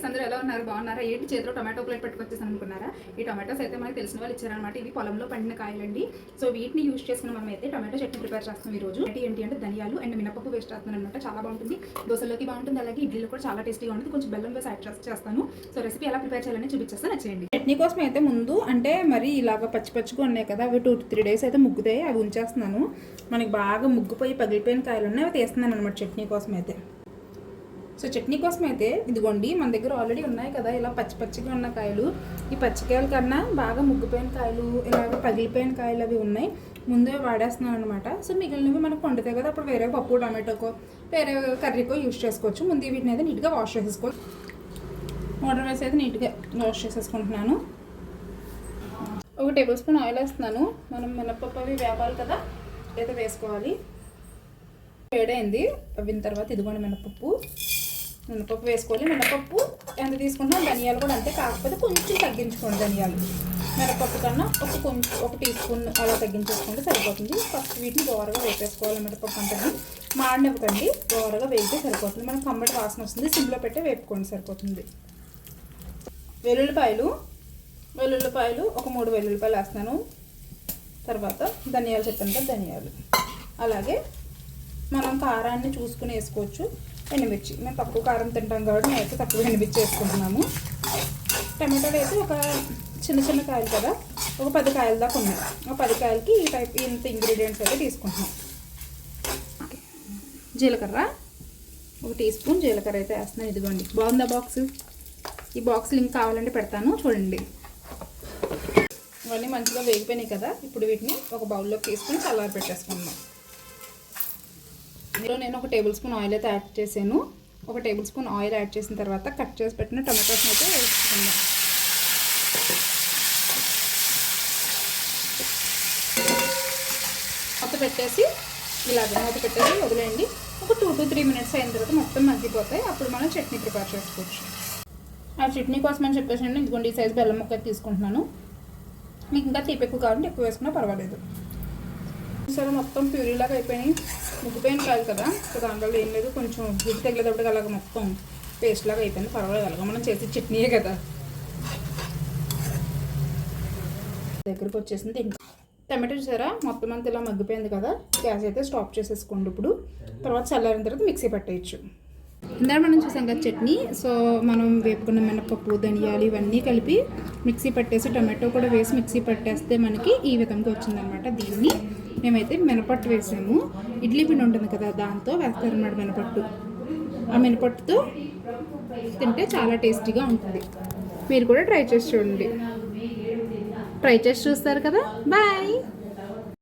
Guys అందరూ ఎలా ఉన్నారు? బాగున్నారా? ఏంటి? చేతిలో టమాటో ప్లేట్ పెట్టుకొచ్చేసాను అనుకున్నారా ఈ టమాటోస్ అయితే మనకి తెలిసిన వాళ్ళు ఇచ్చారనమాట ఇవి పొలంలో పండిన కాయలండి. సో వీటిని యూస్ చేసుకుని మనం అయితే టమాటో చట్నీ ప్రిపేర్ చేస్తాం ఈ రోజు ఏంటి ఏంటి అంటే ధనియాలు అండ్ మినపప్పు వేస్ట్ చేస్తున్నాను అనమాట చాలా బాగుంటుంది. దోశలోకి బాగుంటుంది. అలాగే ఇడ్లీలో కూడా చాలా టేస్టీగా ఉంటుంది. కొంచెం బెల్లం వేసి యాడ్ చేస్తాను. సో రెసిపీ ఎలా ప్రిపేర్ చేయాలని చూపించేస్తాను నచ్చేయండి. చట్నీ కోసం అయితే ముందు అంటే మరి ఇలాగ పచ్చి పచ్చిగా ఉన్నాయి కదా అవి టూ త్రీ డేస్ అయితే ముగ్గుతాయి. అవి ఉంచేస్తున్నాను. మనకి బాగా ముగ్గుపోయి పగిలిపోయిన కాయలు ఉన్నాయి అవి తీస్తున్నాను అనమాట చట్నీ కోసం అయితే. సో చట్నీ కోసం అయితే ఇదిగోండి మన దగ్గర ఆల్రెడీ ఉన్నాయి కదా ఇలా పచ్చి పచ్చిగా ఉన్న కాయలు. ఈ పచ్చికాయల కన్నా బాగా ముగ్గిపోయిన కాయలు ఇలాగ పగిలిపోయిన కాయలు అవి ఉన్నాయి. ముందే వాడేస్తున్నాను అనమాట సో మిగిలినవి మనకు వండుతాయి కదా అప్పుడు వేరే పప్పు టమాటోకో వేరే కర్రీకో యూస్ చేసుకోవచ్చు. ముందు వీటిని అయితే నీట్గా వాష్ చేసేసుకోవాలి వాటర్ వేసి అయితే నీట్గా వాష్ చేసేసుకుంటున్నాను. ఒక టేబుల్ స్పూన్ ఆయిల్ వేస్తున్నాను. మనం మినపప్పు అవి వేపాలి కదా అయితే వేసుకోవాలి. వేడైంది. అవిన తర్వాత ఇదిగోండి మినపప్పు మినపప్పు వేసుకోవాలి. మినపప్పు ఎంత తీసుకుంటున్నాం ధనియాలు కూడా అంతే. కాకపోతే కొంచెం తగ్గించుకోండి ధనియాలు. మినపప్పు కన్నా ఒక కొంచెం ఒక టీ స్పూన్ అలా తగ్గించేసుకుంటే సరిపోతుంది. ఫస్ట్ వీటిని దోరగా వేపేసుకోవాలి మినపప్పు అంతా మాడినివ్వకండి. దోరగా వేగితే సరిపోతుంది. మనకు కమ్మటి వాసన వస్తుంది. సిమ్లో పెట్టి వేపుకోండి సరిపోతుంది. వెల్లుల్లిపాయలు వెల్లుల్లిపాయలు ఒక మూడు వెల్లుల్లిపాయలు వేస్తాను తర్వాత ధనియాలు చెప్పాను కదా ధనియాలు. అలాగే మనం కారాన్ని చూసుకుని వేసుకోవచ్చు. ఎండుమిర్చి. మేము తక్కువ కారం తింటాం కాబట్టి మేము అయితే తక్కువ ఎండుమిర్చి వేసుకుంటున్నాము టమాటాలు అయితే ఒక చిన్న చిన్న కాయలు కదా ఒక పది కాయల దాకా ఉన్నాయి. ఒక పది కాయలకి ఈ టైప్ ఇంత ఇంగ్రీడియంట్స్ అయితే తీసుకుంటున్నాం. జీలకర్ర ఒక టీ స్పూన్ జీలకర్ర అయితే వేస్తున్నాను ఇదిగోండి. బాగుందా బాక్స్? ఈ బాక్స్ లింక్ కావాలంటే పెడతాను. చూడండి. ఇవన్నీ మంచిగా వేగిపోయినాయి కదా. ఇప్పుడు వీటిని ఒక బౌల్లోకి తీసుకుని చల్లారి పెట్టేసుకుందాం ఇందులో నేను ఒక టేబుల్ స్పూన్ ఆయిల్ అయితే యాడ్ చేశాను. ఒక టేబుల్ స్పూన్ ఆయిల్ యాడ్ చేసిన తర్వాత కట్ చేసి పెట్టిన టమాటోస్ అయితే వేసుకుందాం. మొత్తం పెట్టేసి ఇలాగే మూత పెట్టేసి వదిలేయండి. ఒక టూ టు త్రీ మినిట్స్ అయిన తర్వాత మొత్తం మగ్గిపోతాయి. అప్పుడు మనం చట్నీ ప్రిపేర్ చేసుకోవచ్చు. ఆ చట్నీ కోసం అని చెప్పేసి నేను ఇదిగోండి ఈ సైజ్ బెల్లం ముక్క తీసుకుంటున్నాను. మీకు ఇంకా తీపి ఎక్కువ కావాలంటే ఎక్కువ వేసుకున్నా పర్వాలేదు. సరే మొత్తం ప్యూరీలాగా అయిపోయినాయి. ముగ్గిపోయిన కాదు కదా. సో దాంట్లో ఏం లేదు కొంచెం గుడ్డు తగిలేటప్పుడు అలాగ మొత్తం పేస్ట్ లాగా అయిపోయింది. పర్వాలేదు అలాగ మనం చేసే చట్నీయే కదా. దగ్గరకు వచ్చేసింది ఇంకా టమాటో చూసారా? మొత్తం అంతా ఇలా మగ్గిపోయింది కదా. గ్యాస్ అయితే స్టాప్ చేసేసుకోండి ఇప్పుడు. తర్వాత చల్లారిన తర్వాత మిక్సీ పెట్టేయచ్చు. ఇందాక మనం చూసాం కదా చట్నీ. సో మనం వేపుకున్న మినపప్పు ధనియాలు ఇవన్నీ కలిపి మిక్సీ పట్టేసి టమాటో కూడా వేసి మిక్సీ పట్టేస్తే మనకి ఈ విధంగా వచ్చిందనమాట దీన్ని. మేమైతే మినపట్టు వేసాము. ఇడ్లీ పిండి ఉంటుంది కదా దాంతో వేస్తారన్నమాట మినపట్టు. ఆ మినపట్టుతో తింటే చాలా టేస్టీగా ఉంటుంది. మీరు కూడా ట్రై చేసి చూడండి. ట్రై చేసి చూస్తారు కదా. బాయ్!